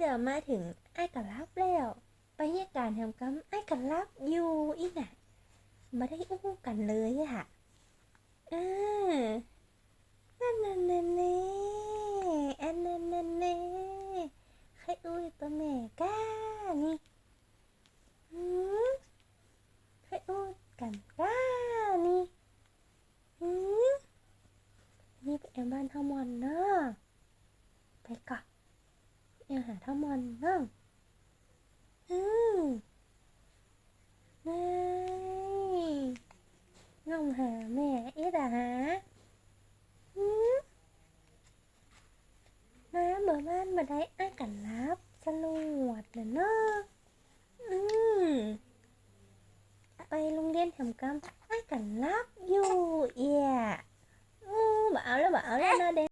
แล้วมาถึงไอ้กันรับแล้วไปเหตุการณ์ทำกรรมไอ้กันรับอยู่อีน่ะมาได้อู้กันเลยอะเออนั่นนั่นนั่นนี่อันนั่นนั่นนี่ใครอู้ยตัวแม่ก้านี่หืมใครอู้กันก้านี่หืมนี่ไปแอมบ้านทามอนเนาะไปก่อน หาเท่ามอนเนาะอืมนี่งมหาแม่เอีดาหาหืมน้าเบอร์บ้านมาได้อ้ากันรับสลวดเนาะอืมไปโรงเรียนทำกรรมอ้ากันรับอยู่เอียอืมบ่เอาแล้วบ่เอาแล้วเนาะเด็ก